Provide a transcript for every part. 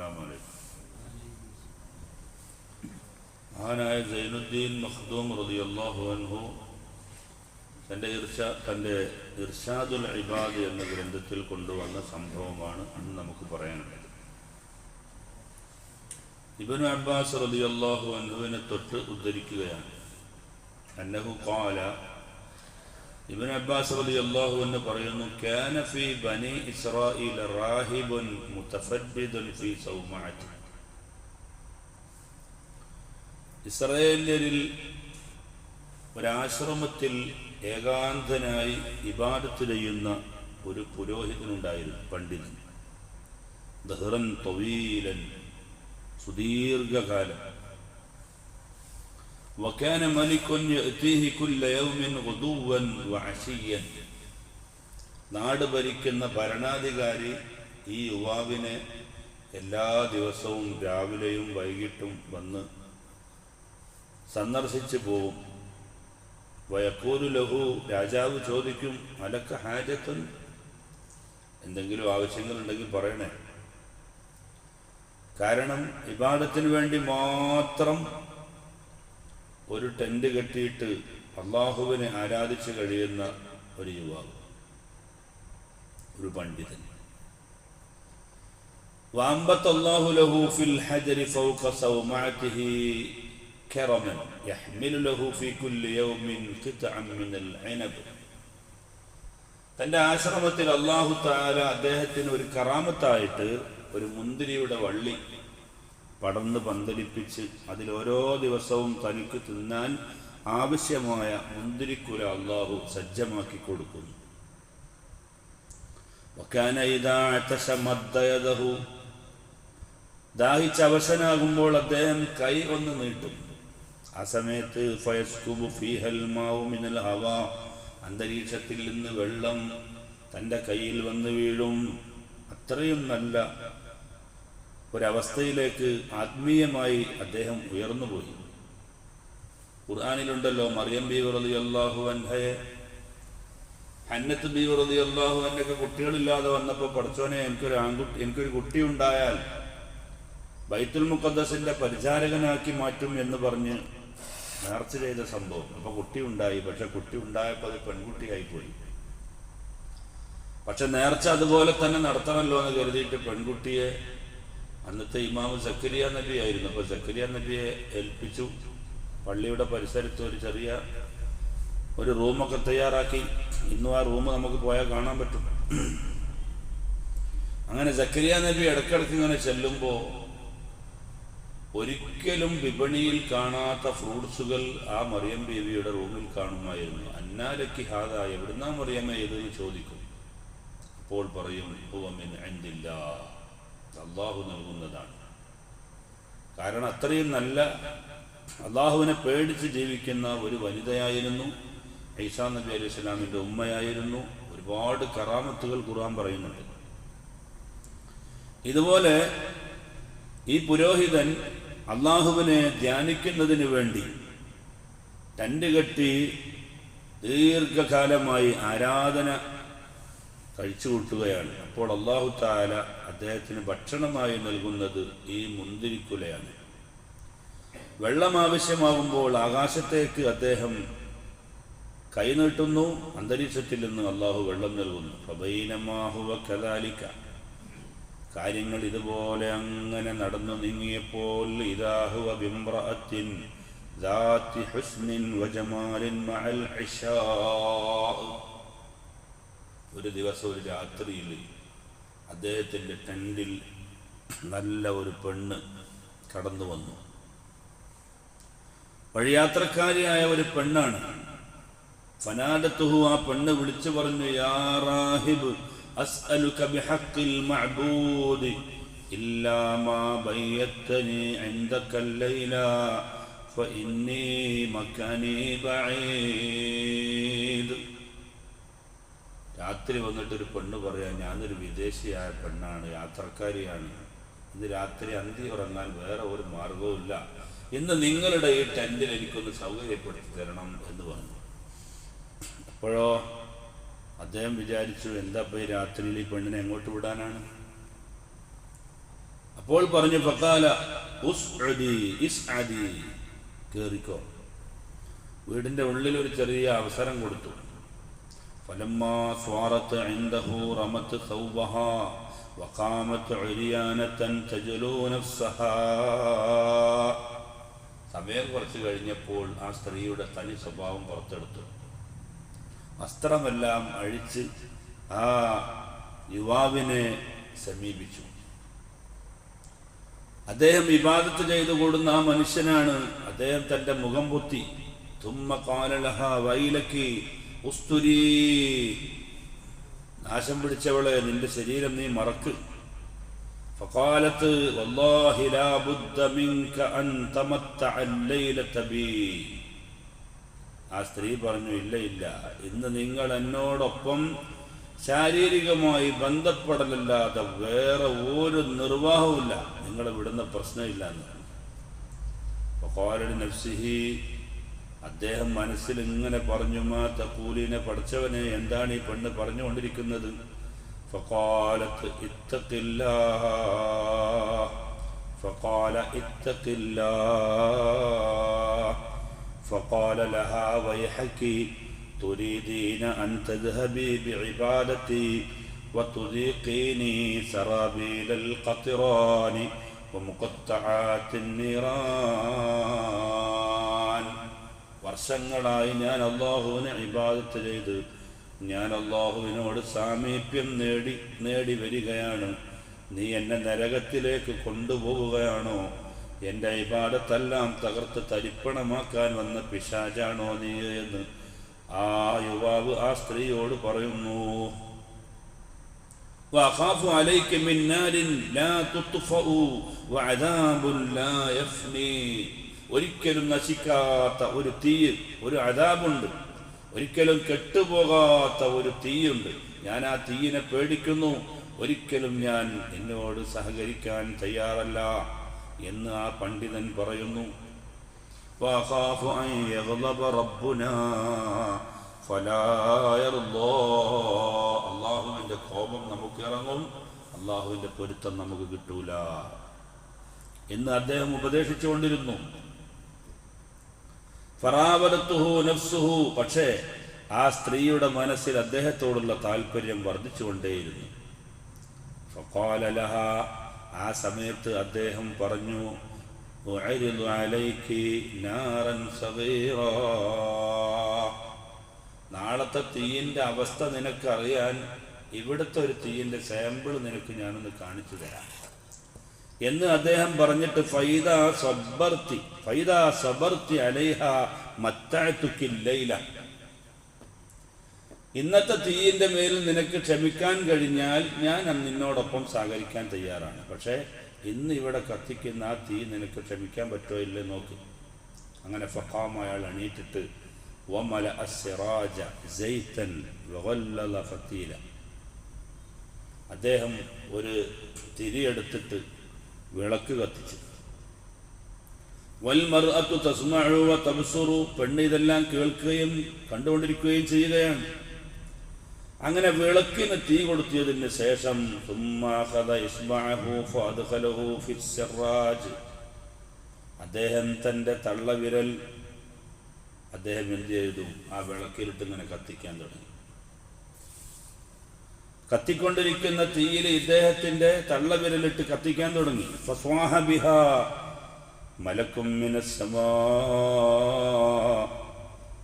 അസ്സാം വലൈക്കും മഹാനായ സൈനുദ്ദീൻ മഖ്ദൂം റളിയല്ലാഹു അൻഹു തന്റെ ഇർഷാ തന്റെ ഇർഷാദുൽ ഇബാദ് എന്ന ഗ്രന്ഥത്തിൽ കൊണ്ടുവന്ന സംഭവമാണ് അന്ന് നമുക്ക് പറയാനുള്ളത്. ഇബനു അബ്ബാസ് റളിയല്ലാഹു അൻഹുവിനെ തൊട്ട് ഉദ്ധരിക്കുകയാണ്. അന്നഹു ഖാല ഇബൻ അബ്ബാസ് റളിയല്ലാഹു അൻഹു പറയുന്നു കാന ഫീ ബനി ഇസ്രായീൽ റാഹിബുൻ മുതഫദ്ദിദുൻ ഫീ സൗമാഅത്തി ഇസ്രായേലിൽ ഒരാശ്രമത്തിൽ ഏകാന്തനായി ഇബാദത്ത് ചെയ്യുന്ന ഒരു പുരോഹിതനുണ്ടായിരുന്നു പണ്ഡിതൻ. ദഹ്റൻ തൊവീലൻ സുദീർഘകാലം. وكان ملك يأتيه كل يوم غدوا وعشيا നാട് ഭരിക്കുന്ന ഭരണാധികാരി ഈ യുവാവിനെ എല്ലാ ദിവസവും രാവിലെയും വൈകിട്ടും വന്ന് സന്ദർശിച്ചു പോവും വയക്കൂരു ലഹു രാജാവ് ചോദിക്കും അലക്ക ഹാജത്തുൻ എന്തെങ്കിലും ആവശ്യങ്ങളുണ്ടെങ്കിൽ പറയണേ കാരണം ഇബാദത്തിന് വേണ്ടി മാത്രം ഒരു ടെന്റ് കെട്ടിയിട്ട് അള്ളാഹുവിനെ ആരാധിച്ച് കഴിയുന്ന ഒരു യുവാവ് ഒരു പണ്ഡിതൻ وأنبت الله له في الحجر فوق صومعته كرما يحمل له في كل يوم قطعا من العنب തന്റെ ആശ്രമത്തിൽ അള്ളാഹു താല അദ്ദേഹത്തിന് ഒരു കറാമത്തായിട്ട് ഒരു മുന്തിരിയുടെ വള്ളി പടർന്ന് പന്തലിപ്പിച്ച് അതിലോരോ ദിവസവും തനിക്ക് തിന്നാൻ ആവശ്യമായ മുന്തിരിക്കുല അള്ളാഹു സജ്ജമാക്കി കൊടുക്കുന്നു. ദാഹിച്ച് അവശനാകുമ്പോൾ അദ്ദേഹം കൈ ഒന്ന് നീട്ടും. ആ സമയത്ത് അന്തരീക്ഷത്തിൽ നിന്ന് വെള്ളം തന്റെ കയ്യിൽ വന്ന് വീഴും. അത്രയും നല്ല ഒരവസ്ഥയിലേക്ക് ആത്മീയമായി അദ്ദേഹം ഉയർന്നുപോയി. ഖുർആാനിലുണ്ടല്ലോ മറിയം ബി വറതി അള്ളാഹു അൻഹയെ ഹന്നത്ത് ബി വറതി അള്ളാഹു അന്നൊക്കെ കുട്ടികളില്ലാതെ വന്നപ്പോൾ പഠിച്ചോനെ എനിക്കൊരു ആൺകുട്ടി എനിക്കൊരു കുട്ടി ഉണ്ടായാൽ ബൈത്തുൽ മുഖദ്ദസിന്റെ പരിചാരകനാക്കി മാറ്റും എന്ന് പറഞ്ഞ് നേർച്ച ചെയ്ത സംഭവം. അപ്പൊ കുട്ടി ഉണ്ടായി പക്ഷെ കുട്ടി ഉണ്ടായപ്പോൾ അത് പെൺകുട്ടിയായി പോയി പക്ഷെ നേർച്ച അതുപോലെ തന്നെ നടത്തണമല്ലോ എന്ന് കരുതിയിട്ട് പെൺകുട്ടിയെ അന്നത്തെ ഇമാമ് സക്കരിയ നബി ആയിരുന്നു. അപ്പൊ സക്കരിയ നബിയെ ഏൽപ്പിച്ചു. പള്ളിയുടെ പരിസരത്ത് ഒരു ചെറിയ ഒരു റൂമൊക്കെ തയ്യാറാക്കി. ഇന്നും ആ റൂം നമുക്ക് പോയാൽ കാണാൻ പറ്റും. അങ്ങനെ സക്കരിയ നബി ഇടക്കിടക്ക് ഇങ്ങനെ ചെല്ലുമ്പോൾ ഒരിക്കലും വിപണിയിൽ കാണാത്ത ഫ്രൂട്ട്സുകൾ ആ മറിയം ബീവിയുടെ റൂമിൽ കാണുമായിരുന്നു. അന്നാലക്ക് ഹാദ എവിടുന്നാ മറിയമ്മ ഏതെന്ന് ചോദിക്കും. അപ്പോൾ പറയും ഹുവമിൻ അള്ളാഹു നൽകുന്നതാണ്. കാരണം അത്രയും നല്ല അള്ളാഹുവിനെ പേടിച്ച് ജീവിക്കുന്ന ഒരു വനിതയായിരുന്നു. ഐസാ നബി അലൈഹി സ്വലാമിന്റെ ഉമ്മയായിരുന്നു. ഒരുപാട് കറാമത്തുകൾ ഖുർആൻ പറയുന്നുണ്ട്. ഇതുപോലെ ഈ പുരോഹിതൻ അള്ളാഹുവിനെ ധ്യാനിക്കുന്നതിന് വേണ്ടി തന്റെ കെട്ടി ദീർഘകാലമായി ആരാധന കഴിച്ചു കൂട്ടുകയാണ് അപ്പോൾ അള്ളാഹു താല അദ്ദേഹത്തിന് ഭക്ഷണമായി നൽകുന്നത് ഈ മുന്തിരിക്കുലയാണ് വെള്ളം ആവശ്യമാകുമ്പോൾ ആകാശത്തേക്ക് അദ്ദേഹം കൈനീട്ടുന്നു അന്തരീക്ഷത്തിൽ നിന്ന് അള്ളാഹു വെള്ളം നൽകുന്നു ഫബൈനമാഹുവ കദാലിക്ക കാര്യങ്ങൾ ഇതുപോലെ അങ്ങനെ നടന്നു നീങ്ങിയപ്പോൾ ഇതാഹുവ ബിംറഅത്തിൻ ذات حسن وجمال مع العشاء ഒരു ദിവസം ഒരു രാത്രിയിൽ അദ്ദേഹത്തിന്റെ ടെന്റിൽ നല്ല ഒരു പെണ്ണ് കടന്നു വന്നു. വഴിയാത്രക്കാരിയായ ഒരു പെണ്ണാണ്. ഫനാദത്തുഹു ആ പെണ്ണ് വിളിച്ചു പറഞ്ഞു യാ റാഹിബ് അസ്അലുക ബിഹഖിൽ മഅബൂദ് ഇല്ലാ മാ ബയ്യത്തനി ഇൻദക ലൈല ഫഇന്നി മകനി ബഈദ്. രാത്രി വന്നിട്ടൊരു പെണ്ണ് പറയാൻ ഞാനൊരു വിദേശിയായ പെണ്ണാണ് യാത്രക്കാരിയാണ്. ഇന്ന് രാത്രി അന്തി ഉറങ്ങാൻ വേറെ ഒരു മാർഗവുമില്ല ഇന്ന് നിങ്ങളുടെ ഈ ടെന്റിൽ എനിക്കൊന്ന് സൗകര്യപ്പെടുത്തി തരണം എന്ന് പറഞ്ഞു. അപ്പോഴോ അദ്ദേഹം വിചാരിച്ചു എന്താ പോയി രാത്രിയിൽ ഈ പെണ്ണിനെ എങ്ങോട്ട് വിടാനാണ്? അപ്പോൾ പറഞ്ഞു പക്കാല കേറിക്കോ. വീടിന്റെ ഉള്ളിൽ ഒരു ചെറിയ അവസരം കൊടുത്തു. فلما صارت عنده رمت ثوبها وقامت عريانة تجلو نفسها സമയം കുറച്ച് കഴിഞ്ഞപ്പോൾ ആ സ്ത്രീയുടെ തനി സ്വഭാവം പുറത്തെടുത്തു വസ്ത്രമെല്ലാം അഴിച്ച് ആ യുവാവിനെ സമീപിച്ചു അദ്ദേഹം വിവാദത്ത് ചെയ്തു കൂടുന്ന ആ മനുഷ്യനാണ് അദ്ദേഹം തന്റെ മുഖം പൊത്തി തുമ്മ കാലലഹ വൈലക്കി ഉസ്തുരീ നാശം പിടിച്ചവളെ നിന്റെ ശരീരം നീ മറക്ക്. ആ സ്ത്രീ പറഞ്ഞു ഇല്ല ഇല്ല. ഇന്ന് നിങ്ങൾ എന്നോടൊപ്പം ശാരീരികമായി ബന്ധപ്പെടലല്ലാതെ വേറെ ഒരു നിർവാഹവുമില്ല. നിങ്ങളെ വിടുന്ന പ്രശ്നമില്ല എന്നാണ് നഫ്സിഹി അദ്ദേഹം മനസ്സിൽ ഇങ്ങനെ പറഞ്ഞു മാ തക്കൂലിനെ പഠിച്ചവനെ എന്താണ് ഈ പെണ്ണ് പറഞ്ഞുകൊണ്ടിരിക്കുന്നത് فقالت اتق الله فقال اتق الله فقال لها ويحك تريدين أن تذهبي بعبادتي وتذيقيني سرابيل القطران ومقطعات النيران വർഷങ്ങളായി ഞാൻ അള്ളാഹുവിനെ ഇബാദത്ത് ചെയ്ത് ഞാൻ അള്ളാഹുവിനോട് സാമീപ്യം നേടി നേടി വരികയാണ് നീ എന്നെ നരകത്തിലേക്ക് കൊണ്ടുപോവുകയാണോ എൻ്റെ ഇബാദത്തെല്ലാം തകർത്ത് തരിപ്പണമാക്കാൻ വന്ന പിശാചാണോ നീ എന്ന് ആ യുവാവ് ആ സ്ത്രീയോട് പറയുന്നു وأخاف عليك من نار لا تطفأ وعذاب لا يفني ഒരിക്കലും നശിക്കാത്ത ഒരു തീ ഒരു അതാബുണ്ട് ഒരിക്കലും കെട്ടുപോകാത്ത ഒരു തീയുണ്ട്. ഞാൻ ആ തീയിനെ പേടിക്കുന്നു. ഒരിക്കലും ഞാൻ എന്നോട് സഹകരിക്കാൻ തയ്യാറല്ല എന്ന് ആ പണ്ഡിതൻ പറയുന്നു. അള്ളാഹുവിന്റെ കോപം നമുക്ക് ഇറങ്ങും. അള്ളാഹുവിന്റെ പൊരുത്തം നമുക്ക് കിട്ടൂല. എന്ന് അദ്ദേഹം ഉപദേശിച്ചുകൊണ്ടിരുന്നു. നഫ്സുഹു. പക്ഷേ ആ സ്ത്രീയുടെ മനസ്സിൽ അദ്ദേഹത്തോടുള്ള താല്പര്യം വർദ്ധിച്ചുകൊണ്ടേയിരുന്നു. ഫഖാല ലഹ. ആ സമയത്ത് അദ്ദേഹം പറഞ്ഞു. നാളത്തെ തീയിന്റെ അവസ്ഥ നിനക്കറിയാൻ ഇവിടുത്തെ ഒരു തീയിന്റെ സാമ്പിൾ നിനക്ക് ഞാനൊന്ന് കാണിച്ചു തരാം. എന്ന് അദ്ദേഹം പറഞ്ഞിട്ട് ഫൈദ സബർത്തി ഫൈദ സബർത്തി അലൈഹ മത്താത്തുക്കില്ലയില ഇന്നത്തെ തീയിന്റെ മേലിൽ നിനക്ക് ക്ഷമിക്കാൻ കഴിഞ്ഞാൽ ഞാൻ നിന്നോടൊപ്പം സഹകരിക്കാൻ തയ്യാറാണ്. പക്ഷേ ഇന്ന് ഇവിടെ കത്തിക്കുന്ന ആ തീ നിനക്ക് ക്ഷമിക്കാൻ പറ്റുമോ ഇല്ലേ നോക്ക്. അങ്ങനെ ഫഹാം അയാൾ അണിയിട്ടിട്ട് വമല അസ്സിറാജ ജയ്തൻ അദ്ദേഹം ഒരു തിരിയെടുത്തിട്ട് വിളക്ക് കത്തിച്ചു. വൽമർ അത്തു തസ്മഴുവ തമസുറു പെണ്ണ് ഇതെല്ലാം കേൾക്കുകയും കണ്ടുകൊണ്ടിരിക്കുകയും ചെയ്യുകയാണ്. അങ്ങനെ വിളക്കിന് തീ കൊടുത്തിയതിന് ശേഷം അദ്ദേഹം തന്റെ തള്ളവിരൽ അദ്ദേഹം എന്ത് ചെയ്തു? ആ വിളക്കിലിട്ട് ഇങ്ങനെ കത്തിക്കാൻ തുടങ്ങി. കത്തിക്കൊണ്ടിരിക്കുന്ന തീയിൽ ഇദ്ദേഹത്തിന്റെ തള്ളവിരലിട്ട് കത്തിക്കാൻ തുടങ്ങി. ഫസ്വാഹ മലക്കുമ്മിന മലക്കും മിനസ്സമാ.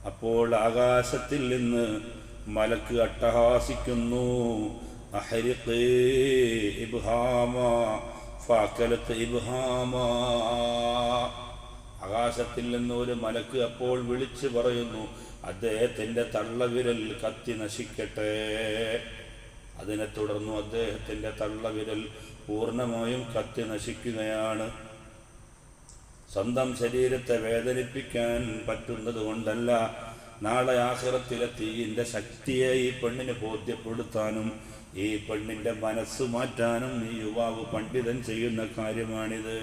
അപ്പോൾ ആകാശത്തിൽ നിന്ന് മലക്ക് അട്ടഹാസിക്കുന്നു. ആകാശത്തിൽ നിന്ന് ഒരു മലക്ക് അപ്പോൾ വിളിച്ചു പറയുന്നു അദ്ദേഹത്തിന്റെ തള്ളവിരൽ കത്തി നശിക്കട്ടെ. അതിനെ തുടർന്നു അദ്ദേഹത്തിന്റെ തള്ളവിരൽ പൂർണ്ണമായും കത്തി നശിക്കുകയാണ് സ്വന്തം ശരീരത്തെ വേദനിപ്പിക്കാൻ പറ്റുന്നത് കൊണ്ടല്ല നാളെ ആഹ്റത്തിലെ തീയിന്റെ ശക്തിയെ ഈ പെണ്ണിന് ബോധ്യപ്പെടുത്താനും ഈ പെണ്ണിന്റെ മനസ്സ് മാറ്റാനും ഈ യുവാവ് പണ്ഡിതൻ ചെയ്യുന്ന കാര്യമാണിത്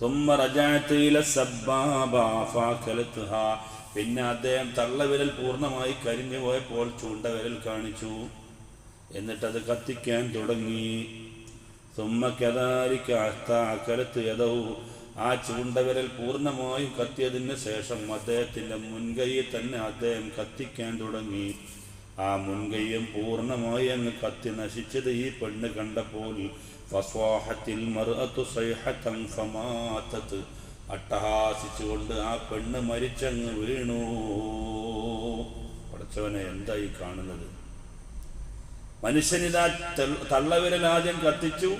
ثم رجعت إلى السبابة فأكلتها പിന്നെ അദ്ദേഹം തള്ളവിരൽ പൂർണമായി കരിഞ്ഞു പോയപ്പോൾ ചൂണ്ടവിരൽ കാണിച്ചു. എന്നിട്ടത് കത്തിക്കാൻ തുടങ്ങി. തുമ്മക്കതാരിക്ക് അക്കലത്ത് യഥവും ആ ചൂണ്ടവിരൽ പൂർണമായും കത്തിയതിന് ശേഷം അദ്ദേഹത്തിന്റെ മുൻകൈയിൽ തന്നെ അദ്ദേഹം കത്തിക്കാൻ തുടങ്ങി. ആ മുൻകൈയും പൂർണമായി അങ്ങ് കത്തി നശിച്ചത് ഈ പെണ്ണ് കണ്ടപ്പോൾ ഫസ്വാഹത്തിൽ മറുഅത്തു സൈഹത്തം ഫമാത്തത്ത് അട്ടഹാസിച്ചുകൊണ്ട് ആ പെണ്ണ് മരിച്ചങ്ങ് വീണു. പഠിച്ചവനെ എന്തായി കാണുന്നത്? മനുഷ്യനിതാ തള്ളവിരൽ ആദ്യം കത്തിച്ചു.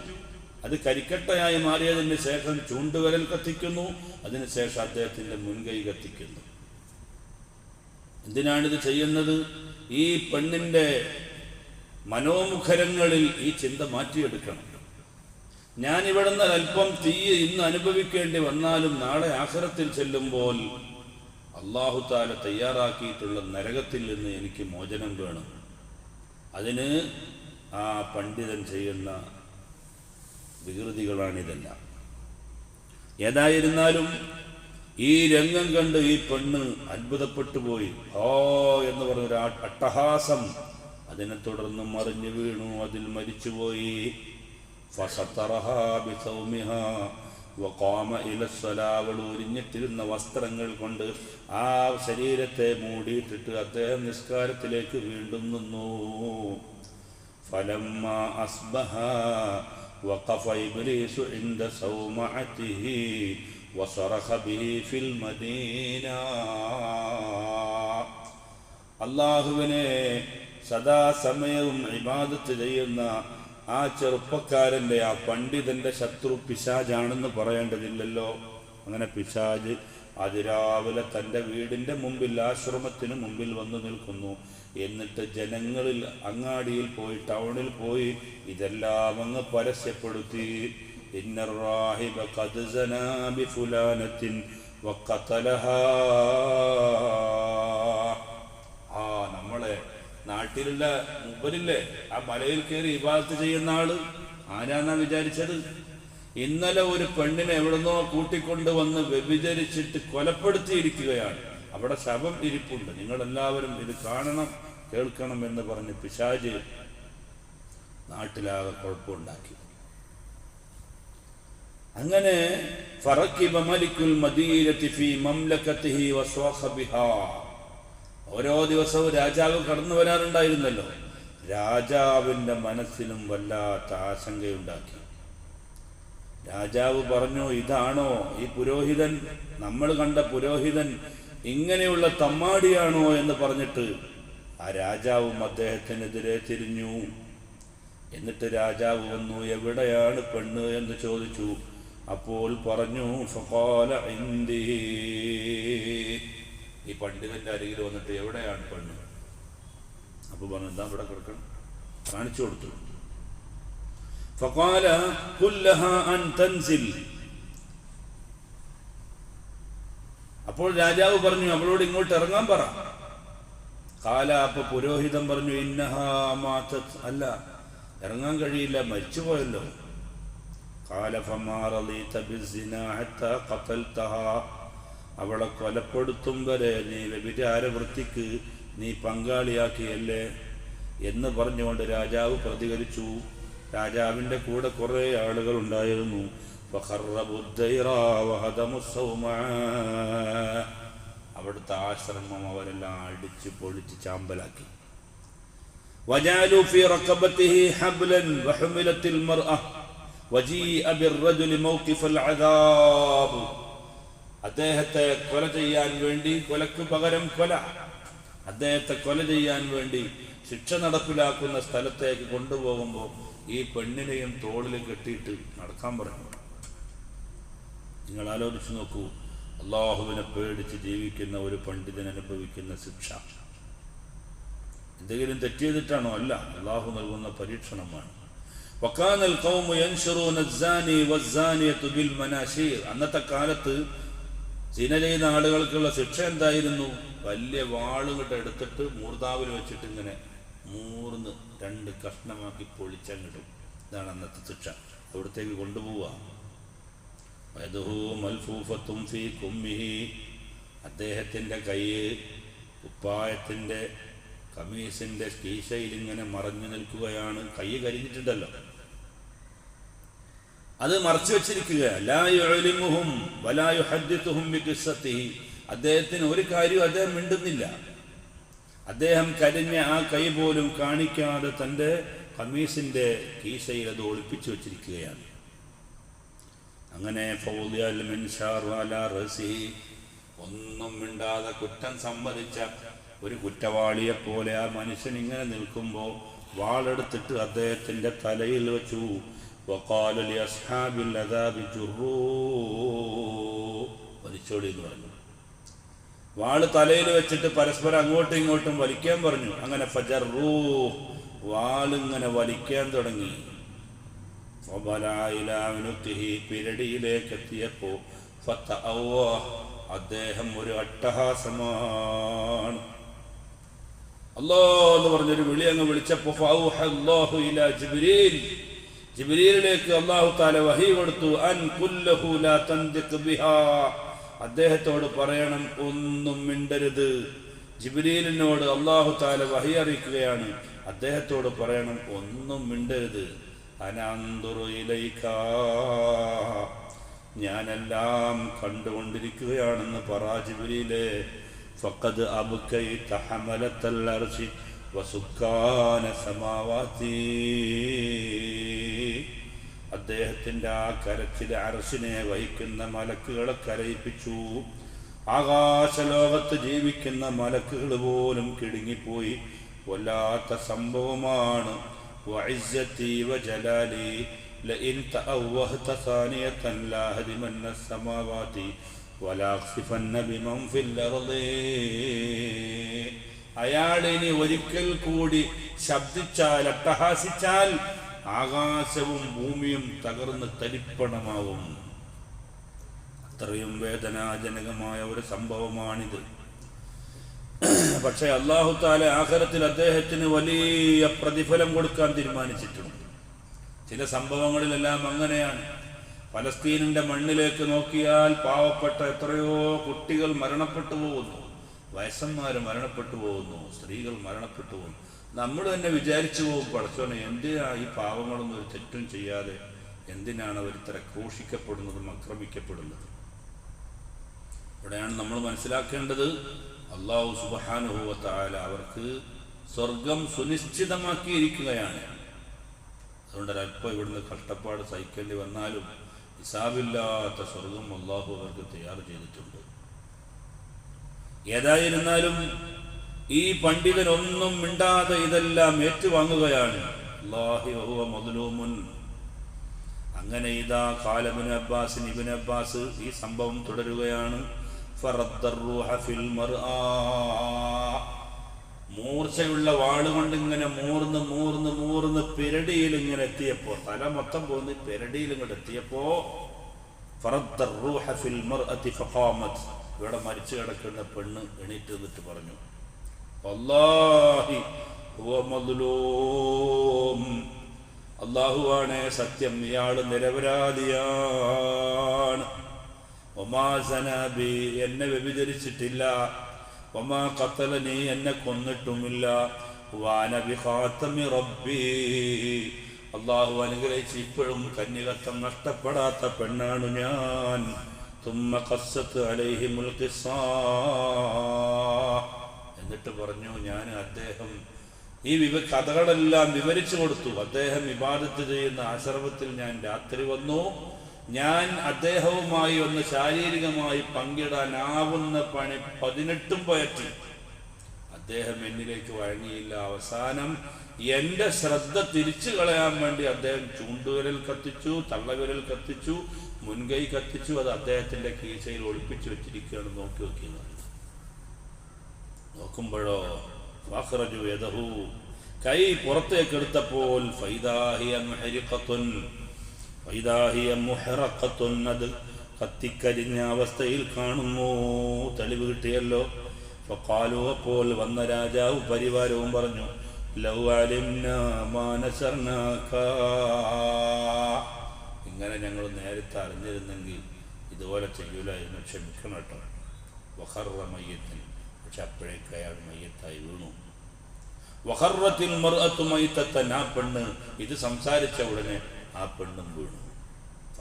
അത് കരിക്കട്ടയായി മാറിയതിന് ശേഷം ചൂണ്ടുവിരൽ കത്തിക്കുന്നു. അതിനുശേഷം അദ്ദേഹത്തിന്റെ മുൻകൈ കത്തിക്കുന്നു. എന്തിനാണിത് ചെയ്യുന്നത്? ഈ പെണ്ണിന്റെ മനോമുഖരങ്ങളിൽ ഈ ചിന്ത മാറ്റിയെടുക്കണം. ഞാൻ ഇവിടുന്ന് അല്പം തീ ഇന്ന് അനുഭവിക്കേണ്ടി വന്നാലും നാളെ ആഹരത്തിൽ ചെല്ലുമ്പോൾ അള്ളാഹു താല തയ്യാറാക്കിയിട്ടുള്ള നരകത്തിൽ നിന്ന് എനിക്ക് മോചനം വേണം. അതിന് ആ പണ്ഡിതൻ ചെയ്യുന്ന വികൃതികളാണിതെല്ലാം. ഏതായിരുന്നാലും ഈ രംഗം കണ്ട് ഈ പെണ്ണ് അത്ഭുതപ്പെട്ടു പോയി. ഓ എന്ന് പറഞ്ഞൊരു അട്ടഹാസം അതിനെ തുടർന്ന് മറിഞ്ഞു വീണു അതിൽ മരിച്ചുപോയി. ഫസത്തറഹാ ബിസൗമിഹാ വഖാമ ഇലസ്സലാ. അവൾ ഉരിഞ്ഞിട്ടിരുന്ന വസ്ത്രങ്ങൾ കൊണ്ട് ആ ശരീരത്തെ മൂടിയിട്ടിട്ട് അദ്ദേഹം നിസ്കാരത്തിലേക്ക് വീണ്ടും നിന്നു فلما أصبح وقف إبليس عند صومعته وصرخ به في المدينة അള്ളാഹുവിനെ സദാസമയവും ഇബാദത്ത് ചെയ്യുന്ന ആ ചെറുപ്പക്കാരന്റെ ആ പണ്ഡിതന്റെ ശത്രു പിശാജാണെന്ന് പറയേണ്ടതില്ലല്ലോ. അങ്ങനെ പിശാജ് അതിരാവിലെ തന്റെ വീടിന്റെ മുമ്പിൽ ആശ്രമത്തിന് മുമ്പിൽ വന്നു നിൽക്കുന്നു. എന്നിട്ട് ജനങ്ങളിൽ അങ്ങാടിയിൽ പോയി ടൗണിൽ പോയി ഇതെല്ലാം അങ്ങ് പരസ്യപ്പെടുത്തി. വഖതലഹാ ആ നമ്മളെ നാട്ടിലുള്ള മുമ്പിലില്ലേ ആ മലയിൽ കയറി ഇബാദത്ത് ചെയ്യുന്ന ആൾ. ആരാന്നാ വിചാരിച്ചത്? ഇന്നലെ ഒരു പെണ്ണിനെ എവിടുന്നോ കൂട്ടിക്കൊണ്ട് വന്ന് വ്യഭിചരിച്ചിട്ട് കൊലപ്പെടുത്തിയിരിക്കുകയാണ്. അവിടെ ശവം ഇരിപ്പുണ്ട്. നിങ്ങൾ എല്ലാവരും ഇത് കാണണം കേൾക്കണം എന്ന് പറഞ്ഞ് പിശാജ് നാട്ടിലാകെ കുഴപ്പമുണ്ടാക്കി. അങ്ങനെ ഫറക്കിബ മലിക്കുൽ മദീനത്തി ഫീ മംലകത്തിഹി വസ്വാഹ ബിഹാ. ഓരോ ദിവസവും രാജാവ് കടന്നു വരാറുണ്ടായിരുന്നല്ലോ. രാജാവിന്റെ മനസ്സിലും വല്ലാത്ത ആശങ്കയുണ്ടാക്കി. രാജാവ് പറഞ്ഞു ഇതാണോ ഈ പുരോഹിതൻ? നമ്മൾ കണ്ട പുരോഹിതൻ ഇങ്ങനെയുള്ള തമ്മാടിയാണോ? എന്ന് പറഞ്ഞിട്ട് ആ രാജാവും അദ്ദേഹത്തിനെതിരെ തിരിഞ്ഞു. എന്നിട്ട് രാജാവ് വന്നു എവിടെയാണ് പെണ്ണ്? എന്ന് ചോദിച്ചു. അപ്പോൾ പറഞ്ഞു ഫഖാല ഇന്ദി. ഈ പണ്ഡിതന്റെ അരികിൽ വന്നിട്ട് എവിടെയാണ് പെണ്ണ്? അപ്പൊ പറഞ്ഞു എന്താ ഇവിടെ കിടക്കണം. കാണിച്ചു കൊടുത്തു. അപ്പോൾ രാജാവ് പറഞ്ഞു അവളോട് ഇങ്ങോട്ട് ഇറങ്ങാൻ പറ. കാല അപ്പൊ പുരോഹിതൻ പറഞ്ഞു അല്ല ഇറങ്ങാൻ കഴിയില്ല മരിച്ചുപോയല്ലോ. കാല അവളെ കൊലപ്പെടുത്തും വരെ നീ വ്യഭിചാരവൃത്തിക്ക് നീ പങ്കാളിയാക്കിയല്ലേ എന്ന് പറഞ്ഞുകൊണ്ട് രാജാവ് പ്രതികരിച്ചു. രാജാവിന്റെ കൂടെ കുറേ ആളുകൾ ഉണ്ടായിരുന്നു അവിടുത്തെ ആശ്രമം അവരെല്ലാം അടിച്ച് പൊളിച്ച് ചാമ്പലാക്കി. വജീഅ മൗഖിഫൽ അദാബ്. അദ്ദേഹത്തെ കൊല ചെയ്യാൻ വേണ്ടി കൊലക്ക് പകരം കൊല. അദ്ദേഹത്തെ കൊല ചെയ്യാൻ വേണ്ടി ശിക്ഷ നടപ്പിലാക്കുന്ന സ്ഥലത്തേക്ക് കൊണ്ടുപോകുമ്പോൾ ഈ പെണ്ണിനെയും തോളിലും കെട്ടിയിട്ട് നടക്കാൻ പറഞ്ഞു. നിങ്ങൾ ആലോചിച്ച് നോക്കൂ. അള്ളാഹുവിനെ പേടിച്ച് ജീവിക്കുന്ന ഒരു പണ്ഡിതൻ അനുഭവിക്കുന്ന ശിക്ഷ. എന്തെങ്കിലും തെറ്റിയതിട്ടാണോ അല്ല. അള്ളാഹു നൽകുന്ന പരീക്ഷണമാണ്. അന്നത്തെ കാലത്ത് സിന നാടുകൾക്കുള്ള ശിക്ഷ എന്തായിരുന്നു? വലിയ വാളുകിട്ട് എടുത്തിട്ട് മൂർതാവിൽ വെച്ചിട്ട് ഇങ്ങനെ മൂർന്ന് രണ്ട് കഷ്ണമാക്കി പൊളിച്ചങ്ങിടും. ഇതാണ് അന്നത്തെ ശിക്ഷ. അവിടത്തേക്ക് കൊണ്ടുപോവുക അദ്ദേഹത്തിന്റെ കൈ കുപ്പായത്തിന്റെ കമീസിന്റെ കീശയിൽ ഇങ്ങനെ മറഞ്ഞു നിൽക്കുകയാണ്. കൈ കരിഞ്ഞിട്ടുണ്ടല്ലോ. അത് മറച്ചു വെച്ചിരിക്കുക. അദ്ദേഹത്തിന് ഒരു കാര്യവും അദ്ദേഹം മിണ്ടുന്നില്ല. അദ്ദേഹം കരിഞ്ഞ ആ കൈ പോലും കാണിക്കാതെ തന്റെ കമീസിന്റെ കീശയിൽ അത് ഒളിപ്പിച്ചു വച്ചിരിക്കുകയാണ്. അങ്ങനെ ഒന്നും മിണ്ടാതെ കുറ്റം സമ്മതിച്ച ഒരു കുറ്റവാളിയെ പോലെ ആ മനുഷ്യൻ ഇങ്ങനെ നിൽക്കുമ്പോൾ വാളെടുത്തിട്ട് അദ്ദേഹത്തിന്റെ തലയിൽ വെച്ചു. وقال لأصحاب العذاب جروا വലിച്ചോടി എന്ന് പറഞ്ഞു വാള് തലയിൽ വെച്ചിട്ട് പരസ്പരം അങ്ങോട്ടും ഇങ്ങോട്ടും വലിക്കാൻ പറഞ്ഞു അങ്ങനെ ഫജറൂ വാളിങ്ങനെ വലിക്കാൻ തുടങ്ങി ഫബലായിലാവിനുത്തിഹി പിരടിയിലേക്ക് എത്തിയപ്പോ ഫത്ത അദ്ദേഹം ഒരു അട്ടഹാസമാണ് അല്ലോ എന്ന് പറഞ്ഞൊരു വിളി അങ്ങ് വിളിച്ചപ്പോ ജിബ്രീലിലേക്ക് അള്ളാഹു താല വഹി കൊടുത്തു അൻ അദ്ദേഹത്തോട് പറയണം ഒന്നും മിണ്ടരുത്. ജിബ്രീലിനോട് അള്ളാഹു താല വഹി അറിയിക്കുകയാണ്. അദ്ദേഹത്തോട് പറയണം ഒന്നും മിണ്ടരുത്. ഞാനെല്ലാം കണ്ടുകൊണ്ടിരിക്കുകയാണെന്ന് പറ ഫക്കത് ഫഖദ് അബ്കൈത വസുഖാന സമാവാത്തി അദ്ദേഹത്തിന്റെ ആ കരച്ചിലെ അറസിനെ വഹിക്കുന്ന മലക്കുകളെ കരയിപ്പിച്ചു. ആകാശലോകത്ത് ജീവിക്കുന്ന മലക്കുകൾ പോലും കിടുങ്ങിപ്പോയി. വല്ലാത്ത സംഭവമാണ്. സമാവാതി അയാളിനി ഒരിക്കൽ കൂടി ശബ്ദിച്ചാൽ അട്ടഹാസിച്ചാൽ ആകാശവും ഭൂമിയും തകർന്ന് തരിപ്പണമാവും. അത്രയും വേദനാജനകമായ ഒരു സംഭവമാണിത്. പക്ഷെ അള്ളാഹു താല ആഹരത്തിൽ അദ്ദേഹത്തിന് വലിയ പ്രതിഫലം കൊടുക്കാൻ തീരുമാനിച്ചിട്ടുണ്ട്. ചില സംഭവങ്ങളിലെല്ലാം അങ്ങനെയാണ്. ഫലസ്തീനിന്റെ മണ്ണിലേക്ക് നോക്കിയാൽ പാവപ്പെട്ട എത്രയോ കുട്ടികൾ മരണപ്പെട്ടു പോകുന്നു. വയസ്സന്മാർ മരണപ്പെട്ടു പോകുന്നു സ്ത്രീകൾ മരണപ്പെട്ടു പോകുന്നു. നമ്മൾ തന്നെ വിചാരിച്ചു പോകും പടച്ചോനെ എന്തിനാ ഈ പാവങ്ങളൊന്നും ഒരു തെറ്റും ചെയ്യാതെ എന്തിനാണ് അവർ ഇത്ര ക്രൂഷിക്കപ്പെടുന്നതും ആക്രമിക്കപ്പെടുന്നതും ഇവിടെയാണ് നമ്മൾ മനസ്സിലാക്കേണ്ടത്. അള്ളാഹു സുബാനുഭവത്തായ അവർക്ക് സ്വർഗം സുനിശ്ചിതമാക്കിയിരിക്കുകയാണ്. അതുകൊണ്ട് ഒരല്പം ഇവിടുന്ന് കഷ്ടപ്പാട് സഹിക്കേണ്ടി വന്നാലും ഹിസാബില്ലാത്ത സ്വർഗം അള്ളാഹു അവർക്ക് തയ്യാർ ചെയ്തിട്ടുണ്ട്. ഏതായിരുന്നാലും ഈ പണ്ഡിതൻ ഒന്നും മിണ്ടാതെ ഇതെല്ലാം ഏറ്റുവാങ്ങുകയാണ്. അങ്ങനെ ഇതാ കാലബുൻ അബ്ബാസ് ഇബിൻ അബ്ബാസ് ഈ സംഭവം തുടരുകയാണ്. മൂർച്ചയുള്ള വാളുകൊണ്ട് ഇങ്ങനെ മൂർന്ന് മൂർന്ന് മൂർന്ന് പെരടിയിൽ ഇങ്ങനെ എത്തിയപ്പോ തല മൊത്തം പോന്ന് പെരടിയിൽ ഇങ്ങോട്ട് എത്തിയപ്പോ ഫിൽ ഇവിടെ മരിച്ചു കിടക്കുന്ന പെണ്ണ് എണീറ്റ് നിന്നിട്ട് പറഞ്ഞു അല്ലാഹി അള്ളാഹുവാണ് സത്യം ഇയാൾ നിരപരാധിയാണ്. ഒമാസനബി എന്നെ വ്യഭിചരിച്ചിട്ടില്ല. ഒമാ കത്തല നീ എന്നെ കൊന്നിട്ടുമില്ല. റബ്ബി. അള്ളാഹു അനുഗ്രഹിച്ച് ഇപ്പോഴും കന്യകത്വം നഷ്ടപ്പെടാത്ത പെണ്ണാണ് ഞാൻ. തുമ്മ قصت عليهم ഖിസ്സാ എന്നിട്ട് പറഞ്ഞു ഞാൻ അദ്ദേഹം ഈ വിവ കഥകളെല്ലാം വിവരിച്ചു കൊടുത്തു. അദ്ദേഹം വിവാദത്ത് ചെയ്യുന്ന ആശ്രമത്തിൽ ഞാൻ രാത്രി വന്നു. ഞാൻ അദ്ദേഹവുമായി ഒന്ന് ശാരീരികമായി പങ്കിടാനാവുന്ന പണി പതിനെട്ടും പയറ്റി. അദ്ദേഹം എന്നിലേക്ക് വഴങ്ങിയില്ല. അവസാനം എന്റെ ശ്രദ്ധ തിരിച്ചു കളയാൻ വേണ്ടി അദ്ദേഹം ചൂണ്ടുവിരൽ കത്തിച്ചു തള്ളവിരൽ കത്തിച്ചു. മുൻകൈ കത്തിച്ചു അത് അദ്ദേഹത്തിന്റെ കീശയിൽ ഒളിപ്പിച്ചു വെച്ചിരിക്കുകയാണ് നോക്കി വെക്കുന്നത് നോക്കുമ്പോഴോ ഫാഖറജു യദഹു കൈ പുറത്തേക്ക് എടുത്തപ്പോൾ അത് കത്തിക്കരിഞ്ഞ അവസ്ഥയിൽ കാണുന്നു. തെളിവ് കിട്ടിയല്ലോ. ഫഖാലു അപ്പോൾ വന്ന രാജാവ് പരിവാരവും പറഞ്ഞു ലൗ അലിംനാ മാ ഇങ്ങനെ ഞങ്ങൾ നേരത്തെ അറിഞ്ഞിരുന്നെങ്കിൽ ഇതുപോലെ ചെയ്യൂലായിരുന്നു. ക്ഷമിക്കണം കേട്ടോ. വഖറ മയ്യത്തിന് പക്ഷെ അപ്പോഴേക്ക് അയാൾ മയ്യത്തായി വീണു. വഹർവത്തിൽ മറുഅത്തു മൈത്തത്തൻ ആ പെണ്ണ്. ഇത് സംസാരിച്ച ഉടനെ ആ പെണ്ണും വീണു.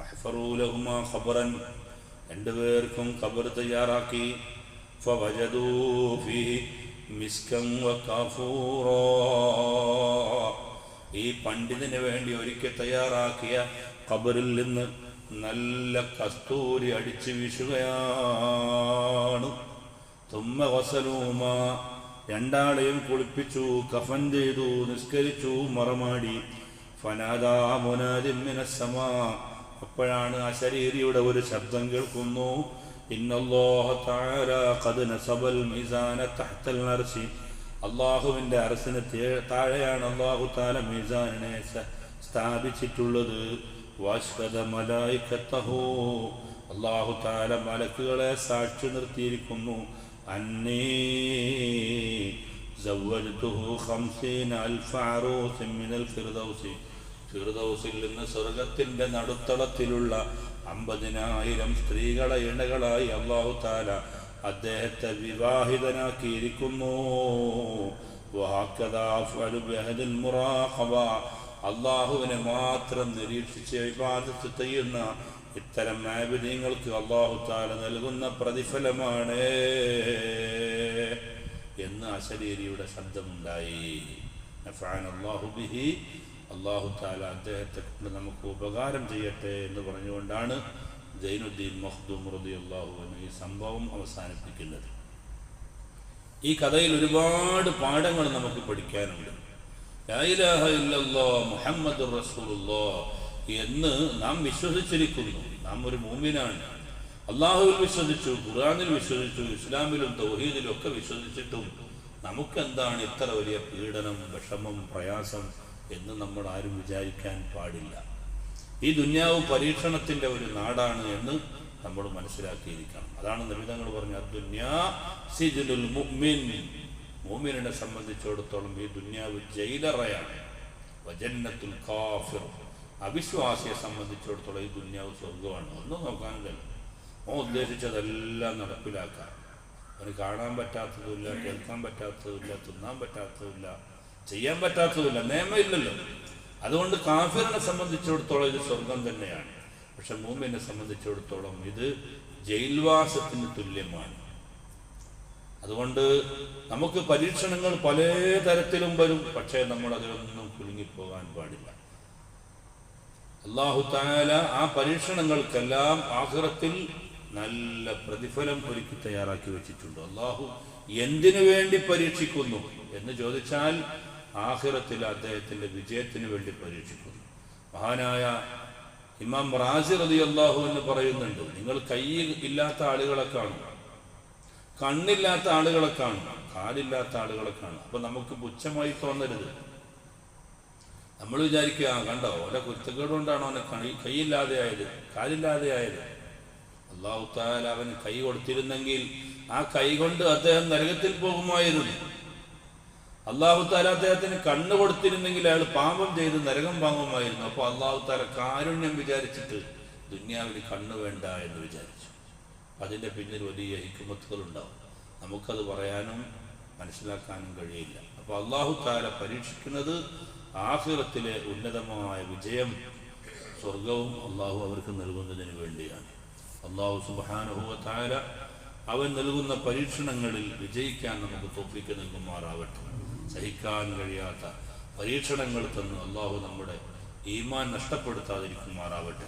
ഹഫറൂ ലഹുമാ ഖബറൻ. രണ്ടുപേർക്കും ഖബർ തയ്യാറാക്കി. മിസ്കം വഖഫൂറ ഈ പണ്ഡിതന് വേണ്ടി ഒരിക്കൽ തയ്യാറാക്കിയ ഖബറിൽ നിന്ന് നല്ല കസ്തൂരി അടിച്ച് വീശുകയാണ്. തുമ്മ വസലൂമ രണ്ടാളെയും കുളിപ്പിച്ചു കഫൻ ചെയ്തു നിസ്കരിച്ചു മറമാടി. ഫനാദാ മുനാദിമിനസമാ അപ്പോഴാണ് ആ ശരീരിയുടെ ഒരു ശബ്ദം കേൾക്കുന്നു. അള്ളാഹുവിന്റെ അറസിന് താഴെയാണ് അള്ളാഹു താല മീസാനെ സ്ഥാപിച്ചിട്ടുള്ളത്. വാശ്വത മലായിക്കത്തഹോ അള്ളാഹു താല മലക്കുകളെ സാക്ഷി നിർത്തിയിരിക്കുന്നു അന്നീ زوجته خمسين ألف عروس من الفردوس ഫിർദൗസിൽ നിന്ന് സ്വർഗത്തിന്റെ നടുത്തളത്തിലുള്ള അമ്പതിനായിരം സ്ത്രീകളെ ഇണകളായി അള്ളാഹു താല അദ്ദേഹത്തെ വിവാഹിതനാക്കിയിരിക്കുന്നു വഹക്കദാ അഫ്അലു ബിഹദിൽ മുറാഖബ. അള്ളാഹുവിനെ മാത്രം നിരീക്ഷിച്ച് വിവാദത്ത് ചെയ്യുന്ന ഇത്തരം ആബിദ്യങ്ങൾക്ക് അള്ളാഹു താല നൽകുന്ന പ്രതിഫലമാണ് എന്ന് അശരീരിയുടെ ശബ്ദമുണ്ടായി. ബിഹി. അള്ളാഹു താല അദ്ദേഹത്തെ കൊണ്ട് നമുക്ക് ഉപകാരം ചെയ്യട്ടെ എന്ന് പറഞ്ഞുകൊണ്ടാണ് ജൈനുദ്ദീൻ മഖ്ദൂം റളിയല്ലാഹു അൻഹു ഈ സംഭവം അവസാനിപ്പിക്കുന്നത്. ഈ കഥയിൽ ഒരുപാട് പാഠങ്ങൾ നമുക്ക് പഠിക്കാനുണ്ട്. മുഹമ്മദ് എന്ന് നാം വിശ്വസിച്ചിരിക്കുന്നു. നാം ഒരു മൂമിനാണ്. അള്ളാഹുവിൽ വിശ്വസിച്ചു ഖുറാനിൽ വിശ്വസിച്ചു ഇസ്ലാമിലും തൗഹീദിലും ഒക്കെ വിശ്വസിച്ചിട്ടും നമുക്ക് എന്താണ് ഇത്ര വലിയ പീഡനം വിഷമം പ്രയാസം എന്ന് നമ്മൾ ആരും വിചാരിക്കാൻ പാടില്ല. ഈ ദുന്യാവ് പരീക്ഷണത്തിന്റെ ഒരു നാടാണ് എന്ന് നമ്മൾ മനസ്സിലാക്കിയിരിക്കണം. അതാണ് നിമിതങ്ങൾ പറഞ്ഞ ദുന്യാ സിജുലുൽ മുഅ്മിൻ. മുഅ്മിനെ സംബന്ധിച്ചിടത്തോളം ഈ ദുന്യാവ് ജയിലറയാണ്. വജന്നത്തുൽ കാഫിർ. അവിശ്വാസിയെ സംബന്ധിച്ചിടത്തോളം ഈ ദുന്യാവ് സ്വർഗമാണ് ഒന്നും കഴിയും ഓൻ ഉദ്ദേശിച്ചതെല്ലാം നടപ്പിലാക്കാം. അവന് കാണാൻ പറ്റാത്തതുമില്ല കേൾക്കാൻ പറ്റാത്തതുമില്ല തിന്നാൻ പറ്റാത്തതുമില്ല ചെയ്യാൻ പറ്റാത്തതുമില്ല നിയമമില്ലല്ലോ. അതുകൊണ്ട് കാഫിറിനെ സംബന്ധിച്ചിടത്തോളം ഇത് സ്വർഗം തന്നെയാണ്. പക്ഷെ മൂമിനെ സംബന്ധിച്ചിടത്തോളം ഇത് ജയിൽവാസത്തിന് തുല്യമാണ്. അതുകൊണ്ട് നമുക്ക് പരീക്ഷണങ്ങൾ പല തരത്തിലും വരും പക്ഷേ നമ്മൾ അതിലൊന്നും കുലുങ്ങിപ്പോകാൻ പാടില്ല. അള്ളാഹു താല ആ പരീക്ഷണങ്ങൾക്കെല്ലാം ആഹ്റത്തിൽ നല്ല പ്രതിഫലം ഒരുക്കി തയ്യാറാക്കി വെച്ചിട്ടുണ്ട്. അള്ളാഹു എന്തിനു വേണ്ടി പരീക്ഷിക്കുന്നു എന്ന് ചോദിച്ചാൽ ആഹിറത്തിൽ അദ്ദേഹത്തിന്റെ വിജയത്തിന് വേണ്ടി പരീക്ഷിക്കുന്നു. മഹാനായ ഇമാം റാസി റതി അള്ളാഹു എന്ന് പറയുന്നുണ്ട് നിങ്ങൾ കൈ ഇല്ലാത്ത ആളുകളെ കാണും. കണ്ണില്ലാത്ത ആളുകളെ കാണും കാലില്ലാത്ത ആളുകളെ കാണും. അപ്പൊ നമുക്ക് പുച്ഛമായി തോന്നരുത്. നമ്മൾ വിചാരിക്കുക "ആ, കണ്ടോ ഓരോ കുരുത്തക്കേട് കൊണ്ടാണോ അവനെ കൈ കൈയില്ലാതെ ആയത് കാലില്ലാതെ ആയത്. അള്ളാഹു താല അവന് കൈ കൊടുത്തിരുന്നെങ്കിൽ ആ കൈ കൊണ്ട് അദ്ദേഹം നരകത്തിൽ പോകുമായിരുന്നു. അള്ളാഹു അദ്ദേഹത്തിന് കണ്ണ് കൊടുത്തിരുന്നെങ്കിൽ അയാൾ പാപം ചെയ്ത് നരകം വാങ്ങുമായിരുന്നു. അപ്പോൾ അള്ളാഹു താല കാരുണ്യം വിചാരിച്ചിട്ട് ദുന്യാവിന് കണ്ണ് വേണ്ട എന്ന് വിചാരിച്ചു. അതിന്റെ പിന്നിൽ വലിയ ഹിക്കുമത്തുകൾ ഉണ്ടാവും നമുക്കത് പറയാനും മനസ്സിലാക്കാനും കഴിയില്ല. അപ്പോൾ അള്ളാഹു താര പരീക്ഷിക്കുന്നത് ആഫിറത്തിലെ ഉന്നതമായ വിജയം സ്വർഗവും അള്ളാഹു അവർക്ക് നൽകുന്നതിന് വേണ്ടിയാണ്. അള്ളാഹു സുബാനുഭവ അവൻ നൽകുന്ന പരീക്ഷണങ്ങളിൽ വിജയിക്കാൻ നമുക്ക് തോപ്പിക്ക് നൽകുമാറാവട്ടെ സഹിക്കാൻ കഴിയാത്ത പരീക്ഷണങ്ങൾ തന്ന് അള്ളാഹു നമ്മുടെ ഈമാൻ നഷ്ടപ്പെടുത്താതിരിക്കുമാറാവട്ടെ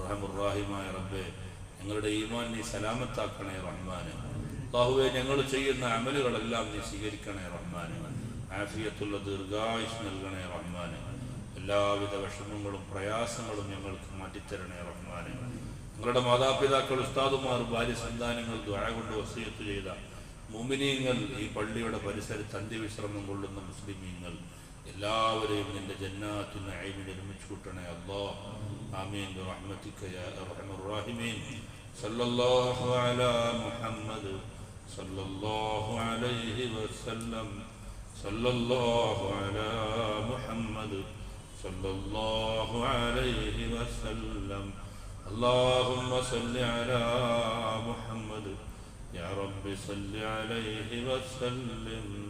റഹമുറാഹിമായ റബ്ബെ ഞങ്ങളുടെ ഈമാൻ നീ സലാമത്താക്കണേ റഹ്മാന്. അള്ളാഹുവെ ഞങ്ങൾ ചെയ്യുന്ന അമലുകളെല്ലാം നീ സ്വീകരിക്കണേ റഹ്മാന്. ആഫിയത്തുള്ള ദീർഘായുസ് നൽകണേ റഹ്മാന്. എല്ലാവിധ വിഷമങ്ങളും പ്രയാസങ്ങളും ഞങ്ങൾക്ക് മാറ്റിത്തരണേ റഹ്മാന്. ഞങ്ങളുടെ മാതാപിതാക്കൾ ഉസ്താദുമാർ ഭാര്യ സന്താനങ്ങൾ ദ്വാര കൊണ്ട് വസീയത്ത് ചെയ്ത മുമിനീങ്ങൾ ഈ പള്ളിയുടെ പരിസരത്ത് അന്ത്യവിശ്രമം കൊള്ളുന്ന മുസ്ലിമീങ്ങൾ എല്ലാവരെയും നിന്റെ ജന്നാത്തിന് അയിമിൽ ഒരുമിച്ച് കൂട്ടണേ آمين برحمتك يا أرحم الراحمين. صلى الله على محمد. صلى الله عليه وسلم. صلى الله على محمد. صلى الله عليه وسلم. اللهم صل على محمد. يا رب صل عليه وسلم.